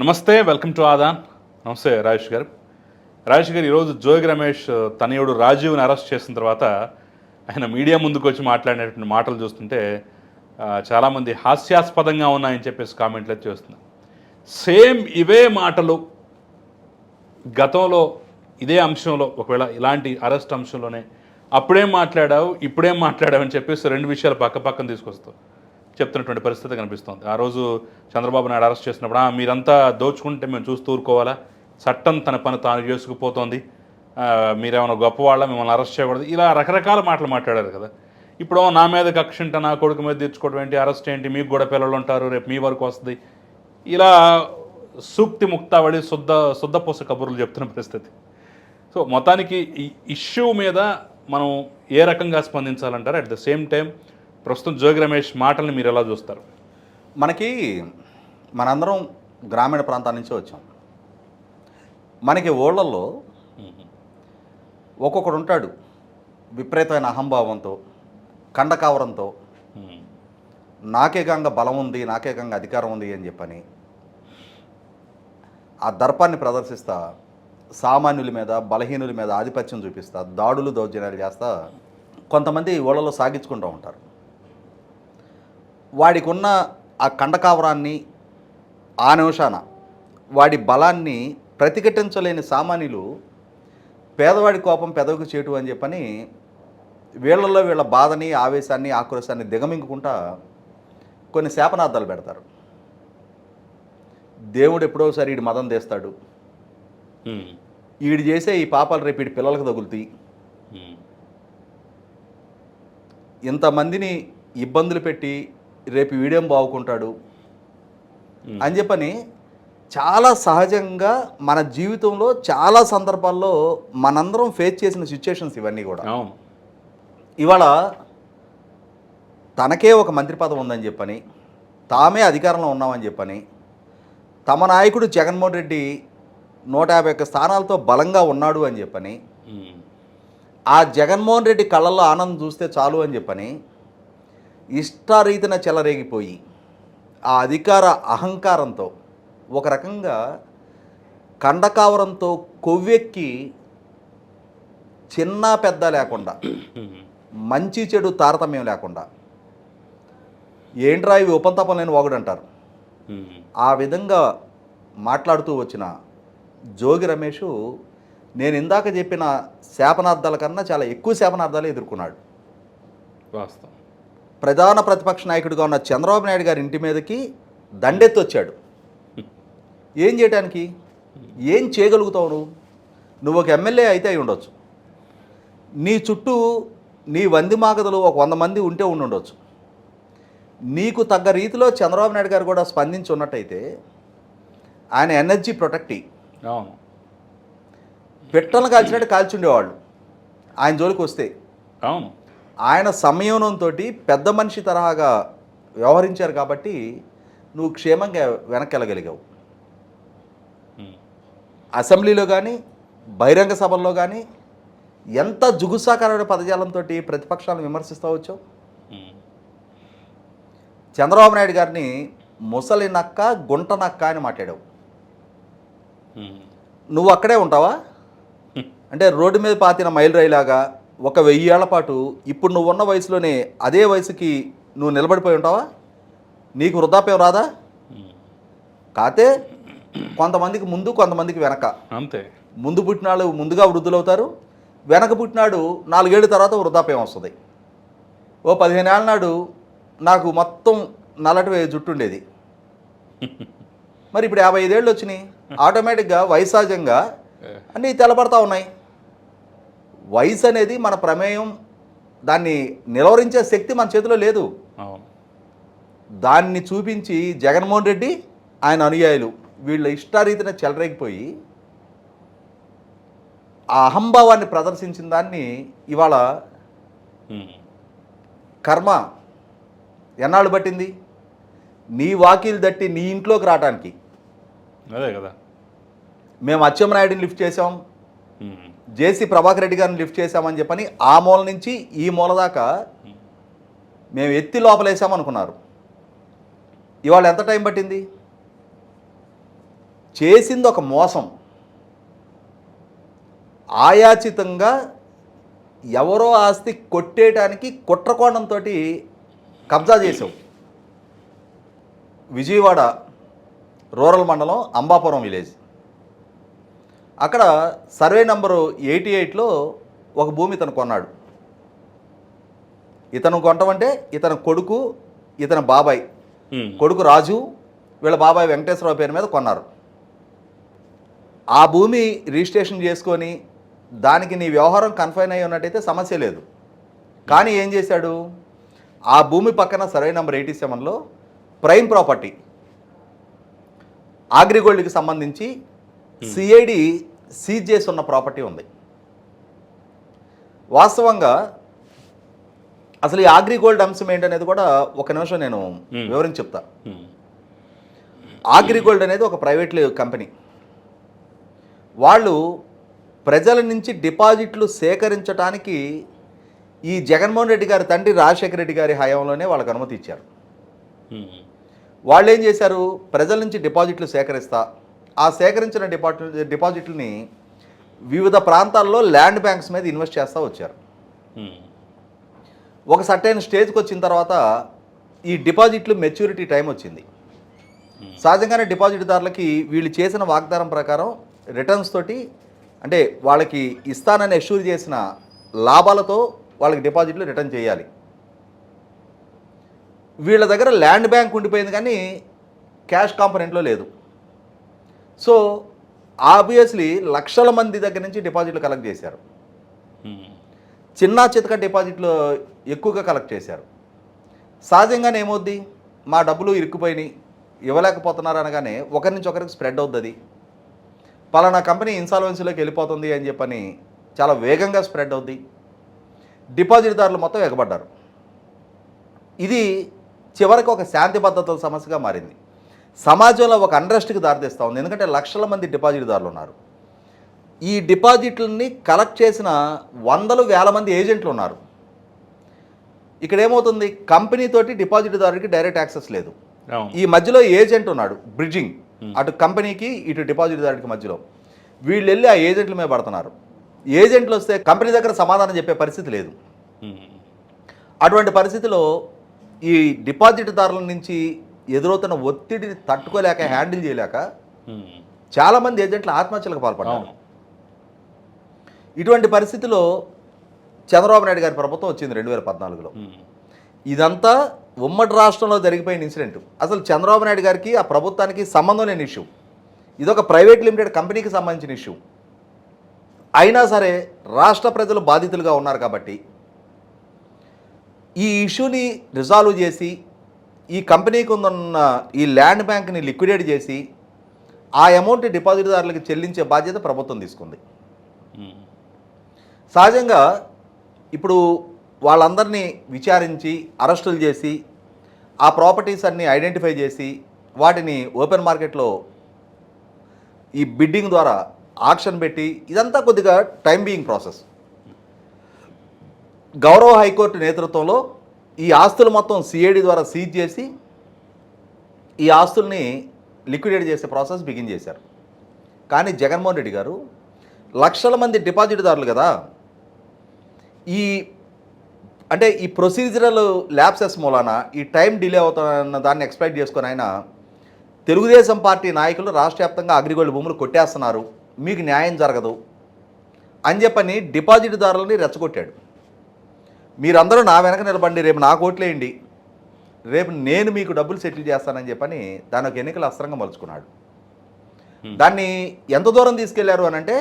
నమస్తే welcome to Aadan. నమస్తే రాజేష్ గారు. రాజేష్ గారు ఈరోజు జోగి రమేష్ తనయుడు రాజీవ్ని అరెస్ట్ చేసిన తర్వాత ఆయన మీడియా ముందుకు వచ్చి మాట్లాడినటువంటి మాటలు చూస్తుంటే చాలామంది హాస్యాస్పదంగా ఉన్నాయని చెప్పేసి కామెంట్లు అయితే చేస్తున్నారు. సేమ్ ఇవే మాటలు గతంలో ఇదే అంశంలో ఒకవేళ ఇలాంటి అరెస్ట్ అంశంలోనే అప్పుడేం మాట్లాడావు ఇప్పుడేం మాట్లాడావు అని చెప్పేసి రెండు విషయాలు పక్క పక్కన తీసుకొస్తావు. చెప్తున్నటువంటి పరిస్థితి కనిపిస్తోంది. ఆ రోజు చంద్రబాబు నాయుడు అరెస్ట్ చేసినప్పుడు "ఆ, మీరంతా దోచుకుంటే మేము చూస్తూ ఊరుకోవాలా? చట్టం తన పని తాను చేసుకుపోతోంది. మీరేమైనా గొప్పవాళ్ళ? మిమ్మల్ని అరెస్ట్ చేయకూడదు. ఇలా రకరకాల మాటలు మాట్లాడారు కదా. ఇప్పుడు నా మీద కక్ష ఉంటే నా కొడుకు మీద తెచ్చుకోవడం ఏంటి? అరెస్ట్ ఏంటి? మీకు కూడా పిల్లలు ఉంటారు రేపు మీ వరకు వస్తుంది. ఇలా సూక్తి ముక్తావళి శుద్ధ శుద్ధపూస కబుర్లు చెప్తున్న పరిస్థితి. సో మొత్తానికి ఈ ఇష్యూ మీద మనం ఏ రకంగా స్పందించాలంటారు? అట్ ద సేమ్ టైం ప్రస్తుతం జోగి రమేష్ మాటల్ని మీరు ఎలా చూస్తారు? మనకి మనందరం గ్రామీణ ప్రాంతాల నుంచి వచ్చాం. మనకి ఓళ్ళల్లో ఒక్కొక్కడు ఉంటాడు. విపరీతమైన అహంభావంతో కండకావరంతో. నాకేకంగా బలం ఉంది నాకేకంగా అధికారం ఉంది అని చెప్పని ఆ దర్పాన్ని ప్రదర్శిస్తా సామాన్యుల మీద బలహీనుల మీద ఆధిపత్యం చూపిస్తా దాడులు దౌర్జన్యాలు చేస్తా కొంతమంది ఊళ్ళలో సాగించుకుంటూ ఉంటారు. వాడికి ఉన్న ఆ కండకావరాన్ని ఆ నిమిషాన వాడి బలాన్ని ప్రతిఘటించలేని సామాన్యులు పేదవాడి కోపం పెదవికి చేటు అని చెప్పని వీళ్ళల్లో వీళ్ళ బాధని ఆవేశాన్ని ఆక్రోశాన్ని దిగమింగుకుంటా కొన్ని శాపనార్థాలు పెడతారు. దేవుడు ఎప్పుడోసారి ఈడు మదం తీస్తాడు. ఈడు చేసే ఈ పాపాలు రేపు ఈడి పిల్లలకు తగులుతాయి. ఇంతమందిని ఇబ్బందులు పెట్టి రేపు వీడేం బాగుకుంటాడు? అని చెప్పని చాలా సహజంగా మన జీవితంలో చాలా సందర్భాల్లో మనందరం ఫేస్ చేసిన సిచ్యుయేషన్స్ ఇవన్నీ కూడా. ఇవాళ తనకే ఒక మంత్రి పదవి ఉందని చెప్పని తామే అధికారంలో ఉన్నామని చెప్పని తమ నాయకుడు జగన్మోహన్ రెడ్డి నూట యాభై ఒక్క స్థానాలతో బలంగా ఉన్నాడు అని చెప్పని. ఆ జగన్మోహన్ రెడ్డి కళ్ళల్లో ఆనందం చూస్తే చాలు అని చెప్పని ఇష్టారీతిన చెలరేగిపోయి ఆ అధికార అహంకారంతో ఒక రకంగా కండకావరంతో కొవ్వెక్కి చిన్న పెద్ద లేకుండా మంచి చెడు తారతమ్యం లేకుండా. ఏంట్రా ఇవి ఉపంతపం లేని వాగుడు అంటారు. ఆ విధంగా మాట్లాడుతూ వచ్చిన జోగి రమేష్ నేను ఇందాక చెప్పిన శాపనార్థాల కన్నా చాలా ఎక్కువ శాపనార్థాలు ఎదుర్కొన్నాడు. వాస్తవం. ప్రధాన ప్రతిపక్ష నాయకుడిగా ఉన్న చంద్రబాబు నాయుడు గారి ఇంటి మీదకి దండెత్తి వచ్చాడు ఏం చేయడానికి ఏం చేయగలుగుతావు నువ్వు? నువ్వు ఒక ఎమ్మెల్యే అయితే అయి ఉండొచ్చు. నీ చుట్టూ నీ వంది మాగదులు ఒక వంద మంది ఉంటే ఉండి ఉండొచ్చు. నీకు తగ్గ రీతిలో చంద్రబాబు నాయుడు గారు కూడా స్పందించి ఉన్నట్టయితే ఆయన ఎనర్జీ ప్రొటెక్టి అవును. పిట్టలను కాల్చినట్టు కాల్చుండేవాళ్ళు. ఆయన జోలికి వస్తే అవును. ఆయన సంయమనంతో పెద్ద మనిషి తరహాగా వ్యవహరించారు కాబట్టి నువ్వు క్షేమంగా వెనక్కి వెళ్ళగలిగావు ఉమ్. అసెంబ్లీలో కానీ బహిరంగ సభల్లో కానీ ఎంత జుగుసాకరమైన పదజాలంతో ప్రతిపక్షాలను విమర్శిస్తూ వచ్చావు ఉమ్. చంద్రబాబు నాయుడు గారిని ముసలి నక్క గుంట నక్క అని మాట్లాడావు ఉమ్. నువ్వు అక్కడే ఉంటావా అంటే రోడ్డు మీద పాతిన మైలు రైలాగా ఒక వెయ్యి ఏళ్ళ పాటు ఇప్పుడు నువ్వు ఉన్న వయసులోనే అదే వయసుకి నువ్వు నిలబడిపోయి ఉంటావా? నీకు వృద్ధాప్యం రాదా. కాతే కొంతమందికి ముందు కొంతమందికి వెనక. అంతే. ముందు పుట్టినాడు ముందుగా వృద్ధులవుతారు వెనక పుట్టినాడు నాలుగేళ్ళ తర్వాత వృద్ధాప్యం వస్తుంది. ఓ పదిహేను ఏళ్ళ నాడు నాకు మొత్తం నల్లటి జుట్టు ఉండేది. మరి ఇప్పుడు యాభై ఐదేళ్ళు వచ్చినాయి. ఆటోమేటిక్గా వయసహజంగా అన్నీ తెల్లబడతా ఉన్నాయి. వయసు అనేది మన ప్రమేయం దాన్ని నిలవరించే శక్తి మన చేతిలో లేదు. దాన్ని చూపించి జగన్మోహన్ రెడ్డి ఆయన అనుయాయులు వీళ్ళ ఇష్టారీతిన చెలరేగిపోయి ఆ అహంభావాన్ని ప్రదర్శించిన దాన్ని ఇవాళ. కర్మ ఎన్నాళ్ళు పట్టింది? నీ వాకిలు దట్టి నీ ఇంట్లోకి రావడానికి అదే కదా. మేము అచ్చెన్నాయుడిని లిఫ్ట్ చేసాం. జేసీ ప్రభాకర్ రెడ్డి గారిని లిఫ్ట్ చేశామని చెప్పని ఆ మూల నుంచి ఈ మూల దాకా మేము ఎత్తి లోపలేసామనుకున్నారు ఇవాళ ఎంత టైం పట్టింది? చేసింది ఒక మోసం. ఆయాచితంగా ఎవరో ఆస్తి కొట్టేయటానికి కుట్రకోణంతో కబ్జా చేసావు విజయవాడ రూరల్ మండలం అంబాపురం విలేజ్. అక్కడ సర్వే నంబరు ఎయిటీ ఎయిట్లో ఒక భూమి ఇతను కొన్నాడు. ఇతను కొనటమంటే ఇతని కొడుకు ఇతని బాబాయ్. కొడుకు రాజు వీళ్ళ బాబాయ్ వెంకటేశ్వరరావు పేరు మీద కొన్నారు. ఆ భూమి రిజిస్ట్రేషన్ చేసుకొని దానికి నీ వ్యవహారం కన్ఫైన్ అయి ఉన్నట్టయితే సమస్య లేదు. కానీ ఏం చేశాడు? ఆ భూమి పక్కన సర్వే నెంబర్ ఎయిటీ సెవెన్లో ప్రైమ్ ప్రాపర్టీ ఆగ్రిగోల్డ్కి సంబంధించి సిఐడి సీజ్ చేసి ఉన్న ప్రాపర్టీ ఉంది వాస్తవంగా అసలు ఈ ఆగ్రిగోల్డ్ అంశం ఏంటనేది కూడా ఒక నిమిషం నేను. వివరించి చెప్తా. ఆగ్రిగోల్డ్ అనేది ఒక ప్రైవేట్ కంపెనీ వాళ్ళు ప్రజల నుంచి డిపాజిట్లు సేకరించడానికి ఈ జగన్మోహన్ రెడ్డి గారి తండ్రి రాజశేఖర రెడ్డి గారి హయాంలోనే వాళ్ళకి అనుమతి ఇచ్చారు. వాళ్ళు ఏం చేశారు ప్రజల నుంచి డిపాజిట్లు సేకరిస్తా ఆ సేకరించిన డిపాజిట్ డిపాజిట్లని వివిధ ప్రాంతాల్లో ల్యాండ్ బ్యాంక్స్ మీద ఇన్వెస్ట్ చేస్తూ వచ్చారు. ఒక సర్టైన్ స్టేజ్కి వచ్చిన తర్వాత ఈ డిపాజిట్లు మెచ్యూరిటీ టైం వచ్చింది. సహజంగానే డిపాజిట్దారులకి వీళ్ళు చేసిన వాగ్దానం ప్రకారం రిటర్న్స్ తోటి అంటే వాళ్ళకి ఇస్తానని అష్యూర్ చేసిన లాభాలతో వాళ్ళకి డిపాజిట్లు రిటర్న్ చేయాలి. వీళ్ళ దగ్గర ల్యాండ్ బ్యాంక్ ఉండిపోయింది కానీ క్యాష్ కాంపనెంట్లో లేదు. సో ఆబ్వియస్లీ లక్షల మంది దగ్గర నుంచి డిపాజిట్లు కలెక్ట్ చేశారు. చిన్న చితక డిపాజిట్లు ఎక్కువగా కలెక్ట్ చేశారు. సహజంగానే ఏమవుద్ది? మా డబ్బులు ఇరుక్కుపోయినాయి. ఇవ్వలేకపోతున్నారు అనగానే ఒకరి నుంచి ఒకరికి స్ప్రెడ్ అవుతుంది పలానా కంపెనీ ఇన్సాల్వెన్సీలోకి వెళ్ళిపోతుంది అని చెప్పని చాలా వేగంగా స్ప్రెడ్ అవుద్ది. డిపాజిట్దారులు మొత్తం ఎగబడ్డారు. ఇది చివరికి ఒక శాంతి భద్రతల సమస్యగా మారింది. సమాజంలో ఒక అండ్రెస్ట్కి దారితీస్తూ ఉంది. ఎందుకంటే లక్షల మంది డిపాజిట్దారులు ఉన్నారు. ఈ డిపాజిట్లని కలెక్ట్ చేసిన వందలు వేల మంది ఏజెంట్లు ఉన్నారు. ఇక్కడ ఏమవుతుంది? కంపెనీ తోటి డిపాజిట్దారుడికి డైరెక్ట్ యాక్సెస్ లేదు. ఈ మధ్యలో ఏజెంట్ ఉన్నాడు బ్రిడ్జింగ్. అటు కంపెనీకి ఇటు డిపాజిట్దారుడికి మధ్యలో. వీళ్ళు వెళ్ళి ఆ ఏజెంట్ల మీద పడుతున్నారు. ఏజెంట్లు వస్తే కంపెనీ దగ్గర సమాధానం చెప్పే పరిస్థితి లేదు. అటువంటి పరిస్థితిలో ఈ డిపాజిట్దారుల నుంచి ఎదురవుతున్న ఒత్తిడిని తట్టుకోలేక హ్యాండిల్ చేయలేక ఉమ్. చాలామంది ఏజెంట్లు ఆత్మహత్యలకు పాల్పడ్డారు. ఇటువంటి పరిస్థితిలో చంద్రబాబు నాయుడు గారి ప్రభుత్వం వచ్చింది రెండు వేల పద్నాలుగులో. ఉమ్. ఇదంతా ఉమ్మడి రాష్ట్రంలో జరిగిపోయిన ఇన్సిడెంట్. అసలు చంద్రబాబు నాయుడు గారికి ఆ ప్రభుత్వానికి సంబంధం లేని ఇష్యూ. ఇదొక ప్రైవేట్ లిమిటెడ్ కంపెనీకి సంబంధించిన ఇష్యూ. అయినా సరే రాష్ట్ర ప్రజలు బాధితులుగా ఉన్నారు కాబట్టి ఈ ఇష్యూని రిజాల్వ్ చేసి ఈ కంపెనీకి ఉన్న ఈ ల్యాండ్ బ్యాంక్ని లిక్విడేట్ చేసి ఆ అమౌంట్ డిపాజిట్దారులకు చెల్లించే బాధ్యత ప్రభుత్వం తీసుకుంది. సహజంగా ఇప్పుడు వాళ్ళందరినీ విచారించి అరెస్టులు చేసి ఆ ప్రాపర్టీస్ అన్ని ఐడెంటిఫై చేసి వాటిని ఓపెన్ మార్కెట్లో ఈ బిడ్డింగ్ ద్వారా ఆక్షన్ పెట్టి ఇదంతా కొద్దిగా టైం బీయింగ్ ప్రాసెస్ గౌరవ హైకోర్టు నేతృత్వంలో ఈ ఆస్తులు మొత్తం సిఐడి ద్వారా సీజ్ చేసి ఈ ఆస్తుల్ని లిక్విడేట్ చేసే ప్రాసెస్ బిగిన్ చేశారు. కానీ జగన్మోహన్ రెడ్డి గారు లక్షల మంది డిపాజిట్దారులు కదా. ఈ అంటే ఈ ప్రొసీజరల్ ల్యాప్సెస్ మూలాన ఈ టైం డిలే అవుతున్న దాన్ని ఎక్స్పెక్ట్ చేసుకొని ఆయన తెలుగుదేశం పార్టీ నాయకులు రాష్ట్ర వ్యాప్తంగా అగ్రిగోల్డ్ భూములు కొట్టేస్తున్నారు. మీకు న్యాయం జరగదు. అని చెప్పని డిపాజిట్దారులని రెచ్చగొట్టాడు. మీరందరూ నా వెనక నిలబండి రేపు నా కోట్లేయండి. రేపు నేను మీకు డబ్బులు సెటిల్ చేస్తానని చెప్పని దాని ఒక ఎన్నికల అస్త్రంగా మలుచుకున్నాడు. దాన్ని ఎంత దూరం తీసుకెళ్ళారు అని అంటే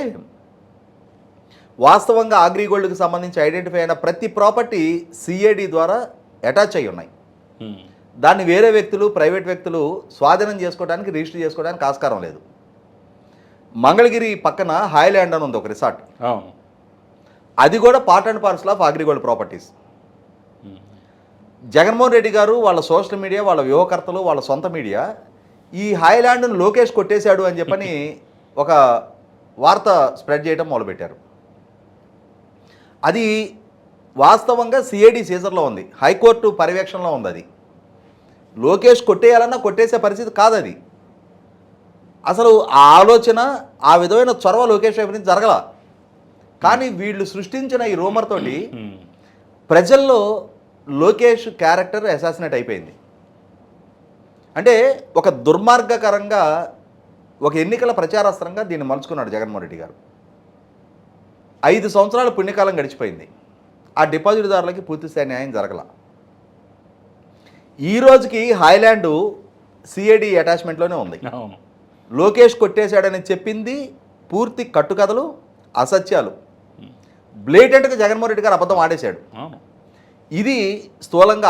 వాస్తవంగా అగ్రిగోల్డ్కి సంబంధించి ఐడెంటిఫై అయిన ప్రతి ప్రాపర్టీ సిఏడి ద్వారా అటాచ్ అయి ఉన్నాయి. దాన్ని వేరే వ్యక్తులు ప్రైవేట్ వ్యక్తులు స్వాధీనం చేసుకోవడానికి రిజిస్టర్ చేసుకోవడానికి ఆస్కారం లేదు. మంగళగిరి పక్కన హాయ్ల్యాండ్ అని ఉంది ఒక రిసార్ట్ అది కూడా part and parcel of AgriGold properties Jaganmohan Reddy గారు వాళ్ళ సోషల్ మీడియా వాళ్ళ వ్యూహకర్తలు వాళ్ళ సొంత మీడియా ఈ హైలాండ్ను లోకేష్ కొట్టేశాడు అని చెప్పని ఒక వార్త స్ప్రెడ్ చేయడం మొదలుపెట్టారు. అది వాస్తవంగా సిఐడి సీజర్లో ఉంది. హైకోర్టు పర్యవేక్షణలో ఉంది అది. లోకేష్ కొట్టేయాలన్నా కొట్టేసే పరిస్థితి కాదు అది. అసలు ఆ ఆలోచన ఆ విధమైన చొరవ లోకేష్ వైపు నుంచి జరగల. కానీ వీళ్ళు సృష్టించిన ఈ రూమర్ తోటి ఉమ్. ప్రజల్లో లోకేష్ క్యారెక్టర్ అసాసినేట్ అయిపోయింది. అంటే ఒక దుర్మార్గకరంగా ఒక ఎన్నికల ప్రచారాస్త్రంగా దీన్ని మలుచుకున్నాడు జగన్మోహన్ రెడ్డి గారు. ఐదు సంవత్సరాల పుణ్యకాలం గడిచిపోయింది. ఆ డిపాజిట్దారులకి పూర్తిస్థాయి న్యాయం జరగల. ఈ రోజుకి హైలాండ్ సిఐడి అటాచ్మెంట్లోనే ఉంది. లోకేష్ కొట్టేశాడని చెప్పింది పూర్తి కట్టుకథలు అసత్యాలు. బ్లేటెంట్గా జగన్మోహన్ రెడ్డి గారు అబద్ధం ఆడేశాడు. ఇది స్థూలంగా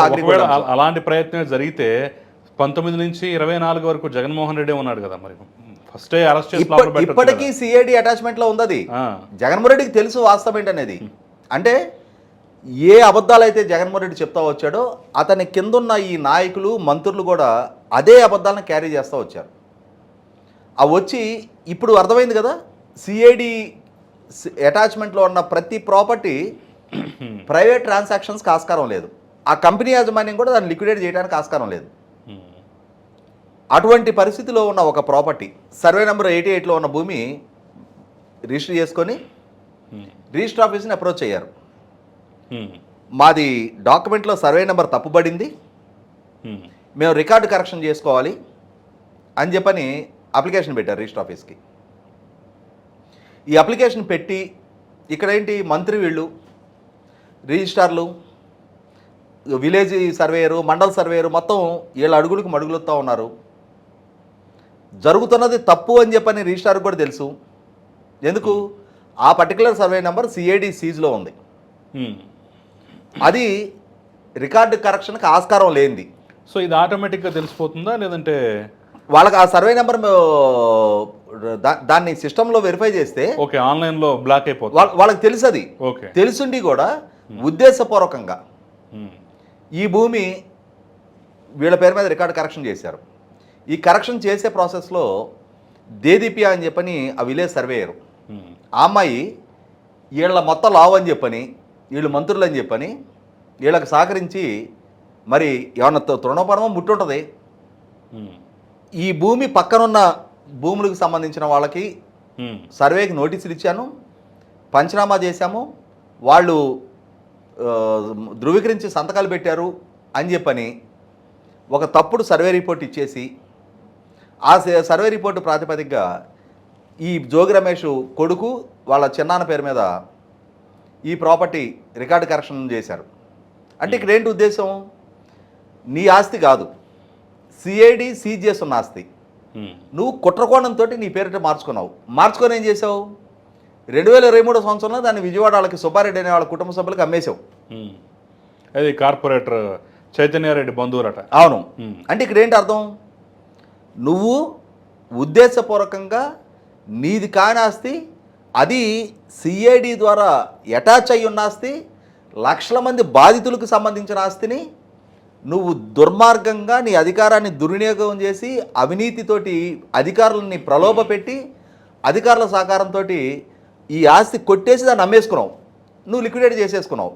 అలాంటి ప్రయత్నం జరిగితే పంతొమ్మిది నుంచి ఇరవై నాలుగు వరకు జగన్మోహన్ రెడ్డి ఉన్నాడు కదా మరి. ఫస్టే అరెస్ట్ ఇప్పటికీ సిఐడి అటాచ్మెంట్లో ఉంది అది జగన్మోహన్ రెడ్డికి తెలుసు వాస్తవం ఏంటనేది. అంటే ఏ అబద్ధాలు అయితే జగన్మోహన్ రెడ్డి చెప్తా వచ్చాడో అతని కిందున్న ఈ నాయకులు మంత్రులు కూడా అదే అబద్ధాలను క్యారీ చేస్తూ వచ్చారు. అవి వచ్చి ఇప్పుడు అర్థమైంది కదా సిఐడి అటాచ్మెంట్లో ఉన్న ప్రతి ప్రాపర్టీ ప్రైవేట్ ట్రాన్సాక్షన్స్కి ఆస్కారం లేదు. ఆ కంపెనీ యాజమాన్యం కూడా దాన్ని లిక్విడేట్ చేయడానికి ఆస్కారం లేదు. ఉమ్, అటువంటి పరిస్థితిలో ఉన్న ఒక ప్రాపర్టీ సర్వే నెంబర్ ఎయిటీ ఎయిట్లో ఉన్న భూమి రిజిస్టర్ చేసుకొని ఉమ్, రిజిస్టర్ ఆఫీస్ని అప్రోచ్ అయ్యారు. ఉమ్, మాది డాక్యుమెంట్లో సర్వే నెంబర్ తప్పుబడింది. మేము రికార్డు కరెక్షన్ చేసుకోవాలి అని చెప్పని అప్లికేషన్ పెట్టారు రిజిస్టర్ ఆఫీస్కి. ఈ అప్లికేషన్ పెట్టి ఇక్కడ ఏంటి మంత్రి వీళ్ళు రిజిస్టార్లు విలేజ్ సర్వేయరు మండల సర్వేయరు మొత్తం వీళ్ళ అడుగులకు మడుగులుతూ ఉన్నారు. జరుగుతున్నది తప్పు అని చెప్పని రిజిస్టార్కి కూడా తెలుసు. ఎందుకు? ఆ పర్టికులర్ సర్వే నెంబర్ సిఐడి సీజ్లో ఉంది. అది రికార్డు కరెక్షన్కి ఆస్కారం లేనిది. సో ఇది ఆటోమేటిక్గా తెలిసిపోతుందా? లేదంటే వాళ్ళకి ఆ సర్వే నెంబర్ దాన్ని సిస్టంలో వెరిఫై చేస్తే ఓకే ఆన్లైన్లో బ్లాక్ అయిపోతుంది. వాళ్ళ- వాళ్ళకి తెలుసు అది ఓకే. తెలుసుండి కూడా ఉద్దేశపూర్వకంగా ఈ భూమి వీళ్ళ పేరు మీద రికార్డు కరెక్షన్ చేశారు. ఈ కరెక్షన్ చేసే ప్రాసెస్లో దేదీపియా అని చెప్పని ఆ విలేజ్ సర్వేయరు. ఆ అమ్మాయి వీళ్ళ మొత్తం లావు అని చెప్పని వీళ్ళు మంత్రులు అని చెప్పని వీళ్ళకి సహకరించి మరి ఏమన్నా తృణోపరమో ముట్టుంటుంది. ఈ భూమి పక్కనున్న భూములకు సంబంధించిన వాళ్ళకి సర్వేకి నోటీసులు ఇచ్చాను పంచనామా చేశాము వాళ్ళు ధృవీకరించి సంతకాలు పెట్టారు అని చెప్పని ఒక తప్పుడు సర్వే రిపోర్ట్ ఇచ్చేసి ఆ సర్వే రిపోర్టు ప్రాతిపదికగా ఈ జోగి రమేష్ కొడుకు వాళ్ళ చిన్నాన్న పేరు మీద ఈ ప్రాపర్టీ రికార్డు కరెక్షన్ చేశారు. అంటే ఇక్కడ ఏంటి ఉద్దేశం? నీ ఆస్తి కాదు. సిఐడి సీజ్ చేస్తున్న ఆస్తి. నువ్వు కుట్రకోణంతో నీ పేరిట మార్చుకున్నావు. మార్చుకొని ఏం చేసావు రెండు వేల ఇరవై మూడో సంవత్సరంలో దాన్ని విజయవాడ వాళ్ళకి సుబ్బారెడ్డి అనే వాళ్ళ కుటుంబ సభ్యులకు అమ్మేశావు. ఉమ్. అది కార్పొరేటర్ చైతన్యారెడ్డి బంధువురట అవును. ఉమ్, అంటే ఇక్కడ ఏంటి అర్థం? నువ్వు ఉద్దేశపూర్వకంగా నీది కాని ఆస్తి అది సిఐడి ద్వారా అటాచ్ అయి ఉన్న ఆస్తి లక్షల మంది బాధితులకు సంబంధించిన ఆస్తిని నువ్వు దుర్మార్గంగా నీ అధికారాన్ని దుర్వినియోగం చేసి అవినీతితోటి అధికారులని ప్రలోభ పెట్టి అధికారుల సహకారంతో ఈ ఆస్తి కొట్టేసి దాన్ని అమ్మేసుకున్నావు. నువ్వు లిక్విడేట్ చేసేసుకున్నావు.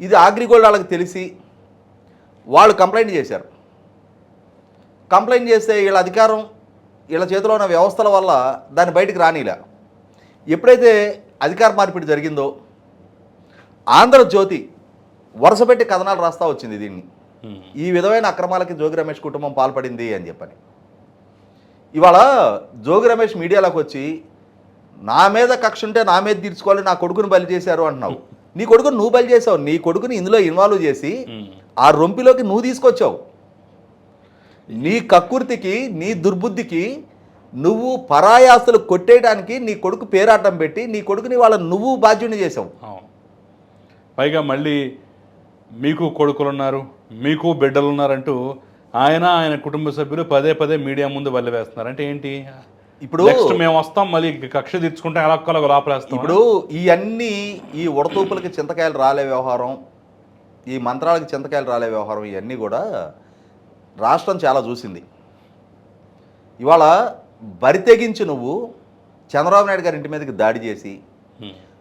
ఇది అగ్రిగోల్డ్ వాళ్ళకి తెలిసి వాళ్ళు కంప్లైంట్ చేశారు. కంప్లైంట్ చేస్తే వీళ్ళ అధికారం వీళ్ళ చేతిలో ఉన్న వ్యవస్థల వల్ల దాన్ని బయటికి రానిలా. ఎప్పుడైతే అధికార మార్పిడి జరిగిందో ఆంధ్రజ్యోతి వరుసపెట్టి కథనాలు రాస్తా వచ్చింది దీన్ని. ఈ విధమైన అక్రమాలకి జోగి రమేష్ కుటుంబం పాల్పడింది అని చెప్పని. ఇవాళ జోగి రమేష్ మీడియాలోకి వచ్చి నా మీద కక్ష ఉంటే నా మీద తీర్చుకోవాలి నా కొడుకుని బలి చేశారు అంటున్నావు. నీ కొడుకుని నువ్వు బలి చేసావు నీ కొడుకుని ఇందులో ఇన్వాల్వ్ చేసి. ఆ రొంపిలోకి నువ్వు తీసుకొచ్చావు. నీ కక్కుర్తికి నీ దుర్బుద్ధికి నువ్వు పరాయాస్తులు కొట్టేయడానికి నీ కొడుకు పేరాటం పెట్టి నీ కొడుకుని వాళ్ళ నువ్వు బాధ్యుని చేసావు పైగా మళ్ళీ మీకు కొడుకులు ఉన్నారు మీకు బిడ్డలు ఉన్నారంటూ ఆయన ఆయన కుటుంబ సభ్యులు పదే పదే మీడియా ముందు వల్లి వేస్తున్నారు. అంటే ఏంటి? ఇప్పుడు నెక్స్ట్ మేము వస్తాం మళ్ళీ కక్ష తీర్చుకుంటే అలా ఒక్కలాగా లోపలేస్తాం. ఇప్పుడు ఇవన్నీ ఈ ఉడతూపులకి చింతకాయలు రాలే వ్యవహారం ఈ మంత్రాలకి చింతకాయలు రాలే వ్యవహారం ఇవన్నీ కూడా రాష్ట్రం చాలా చూసింది. ఇవాళ బరి తెగించి నువ్వు చంద్రబాబు నాయుడు గారి ఇంటి మీదకి దాడి చేసి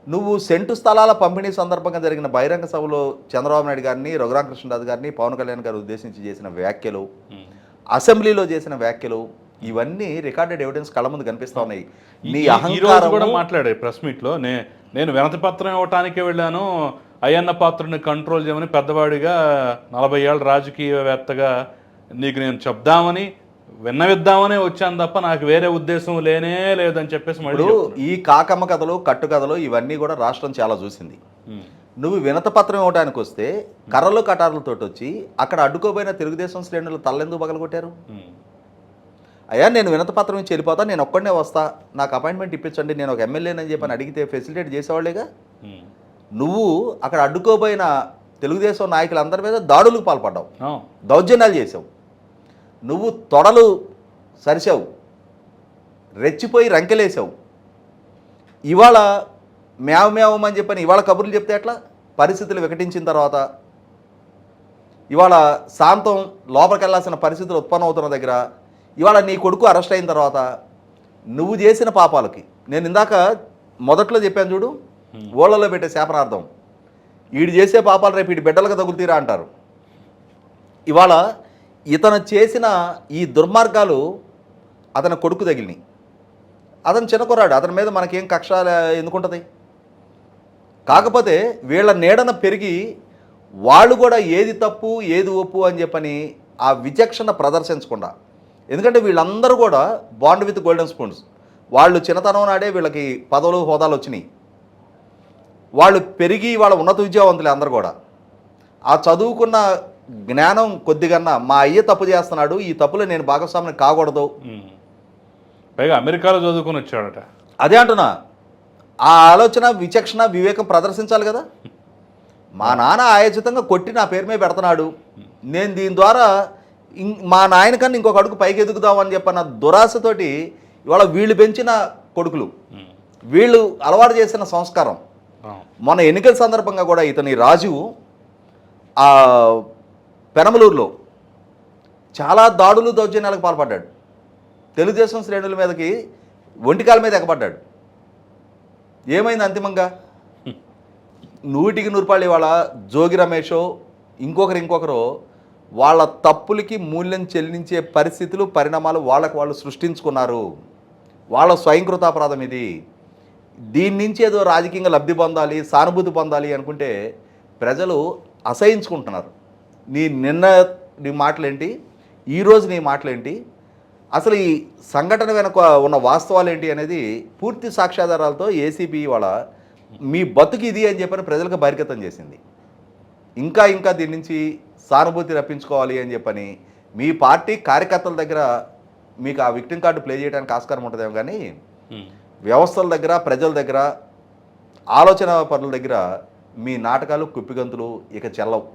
నువ్వు సెంటు స్థలాల పంపిణీ సందర్భంగా జరిగిన బహిరంగ సభలో చంద్రబాబు నాయుడు గారిని రఘురామకృష్ణరాజు గారిని పవన్ కళ్యాణ్ గారు ఉద్దేశించి చేసిన వ్యాఖ్యలు అసెంబ్లీలో చేసిన వ్యాఖ్యలు ఇవన్నీ రికార్డెడ్ ఎవిడెన్స్ కళ్ళ ముందు కనిపిస్తా ఉన్నాయి. నీ రోజు కూడా అహంకారం మాట్లాడే ప్రెస్ మీట్లో నే నేను వినతి పత్రం ఇవ్వటానికే వెళ్ళాను. అయ్యన్న పాత్రని కంట్రోల్ చేయమని పెద్దవాడిగా నలభై ఏళ్ళ రాజకీయవేత్తగా నీకు నేను చెప్దామని విన్నవిద్దామనే వచ్చాను తప్ప నాకు వేరే ఉద్దేశం లేనే లేదని చెప్పేసి మళ్ళీ ఈ కాకమ్మ కథలు కట్టు కథలు ఇవన్నీ కూడా రాష్ట్రం చాలా చూసింది. నువ్వు వినతపత్రం ఇవ్వడానికి వస్తే కర్రలు కటారులతో వచ్చి అక్కడ అడ్డుకోబోయిన తెలుగుదేశం శ్రేణులు తల్లెందుకు పగలగొట్టారు? అయ్యా నేను వినతపత్రం ఇచ్చి వెళ్ళిపోతా నేను ఒక్కడనే వస్తా. నాకు అపాయింట్మెంట్ ఇప్పించండి నేను ఒక ఎమ్మెల్యేనని చెప్పని అడిగితే ఫెసిలిటేట్ చేసేవాళ్ళేగా. నువ్వు అక్కడ అడ్డుకోబోయిన తెలుగుదేశం నాయకులందరి మీద దాడులకు పాల్పడ్డావు. దౌర్జన్యాలు చేసావు. నువ్వు తొడలు సరిసావు. రెచ్చిపోయి రంకెలేసావు. ఇవాళ మేవ మేవమని చెప్పని ఇవాళ కబుర్లు చెప్తే ఎట్లా? పరిస్థితులు వికటించిన తర్వాత. ఇవాళ శాంతం లోపలికి వెళ్ళాల్సిన పరిస్థితులు ఉత్పన్నం అవుతున్న దగ్గర ఇవాళ నీ కొడుకు అరెస్ట్ అయిన తర్వాత నువ్వు చేసిన పాపాలకి నేను ఇందాక మొదట్లో చెప్పాను చూడు ఓళ్ళలో పెట్టే శాపనార్థం. వీడు చేసే పాపాలు రేపు వీడి బిడ్డలకు తగులుతీరా అంటారు. ఇవాళ ఇతను చేసిన ఈ దుర్మార్గాలు అతని కొడుకు తగిలినాయి. అతను చిన్న అతని మీద మనకేం కక్ష ఎందుకుంటుంది? కాకపోతే వీళ్ళ నీడన పెరిగి వాళ్ళు కూడా ఏది తప్పు ఏది ఒప్పు అని చెప్పని ఆ విచక్షణ ప్రదర్శించకుండా ఎందుకంటే వీళ్ళందరూ కూడా బాండ్ విత్ గోల్డెన్ స్పూన్స్. వాళ్ళు చిన్నతనం నాడే వీళ్ళకి పదవులు హోదాలు వచ్చినాయి. వాళ్ళు పెరిగి వాళ్ళ ఉన్నత విద్యావంతులే అందరు కూడా. ఆ చదువుకున్న జ్ఞానం కొద్దిగన్నా మా అయ్య తప్పు చేస్తున్నాడు ఈ తప్పులో నేను భాగస్వామిని కాకూడదు. పైగా అమెరికాలో చదువుకొని వచ్చాడట. అదే అంటున్నా. ఆ ఆలోచన విచక్షణ వివేకం ప్రదర్శించాలి కదా. మా నాన్న ఆయోచితంగా కొట్టి నా పేరు మీద పెడుతున్నాడు. నేను దీని ద్వారా మా నాయన కన్నా ఇంకొక అడుగు పైకి ఎదుగుదామని చెప్పన్న దురాశతోటి ఇవాళ వీళ్ళు పెంచిన కొడుకులు. వీళ్ళు అలవాటు చేసిన సంస్కారం. ఆ, మొన్న ఎన్నికల సందర్భంగా కూడా ఇతని రాజు ఆ పెనమలూరులో చాలా దాడులు దౌర్జన్యాలకు పాల్పడ్డాడు. తెలుగుదేశం శ్రేణుల మీదకి ఒంటికాల మీద ఎగబడ్డాడు. ఏమైంది అంతిమంగా? నూటికి నూరుపాళ్ళు ఇవాళ జోగి రమేషో ఇంకొకరు ఇంకొకరు వాళ్ళ తప్పులకి మూల్యం చెల్లించే పరిస్థితులు పరిణామాలు వాళ్ళకు వాళ్ళు సృష్టించుకున్నారు. వాళ్ళ స్వయంకృతాపరాధం ఇది. దీని నుంచి ఏదో రాజకీయంగా లబ్ధి పొందాలి సానుభూతి పొందాలి అనుకుంటే ప్రజలు అసహించుకుంటున్నారు. నీ నిన్న నీ మాటలేంటి? ఈరోజు నీ మాటలేంటి? అసలు ఈ సంఘటన వెనుక ఉన్న వాస్తవాలు ఏంటి అనేది పూర్తి సాక్ష్యాధారాలతో ఏసీబీ వాళ్ళ మీ బతుకు ఇది అని చెప్పని ప్రజలకు బహిర్గతం చేసింది. ఇంకా ఇంకా దీని నుంచి సానుభూతి రప్పించుకోవాలి అని చెప్పని మీ పార్టీ కార్యకర్తల దగ్గర మీకు ఆ విక్టింగ్ కార్డు ప్లే చేయడానికి ఆస్కారం ఉంటుందేమో కానీ. వ్యవస్థల దగ్గర ప్రజల దగ్గర ఆలోచన పనుల దగ్గర మీ నాటకాలు కుప్పిగంతులు ఇక చెల్లవు.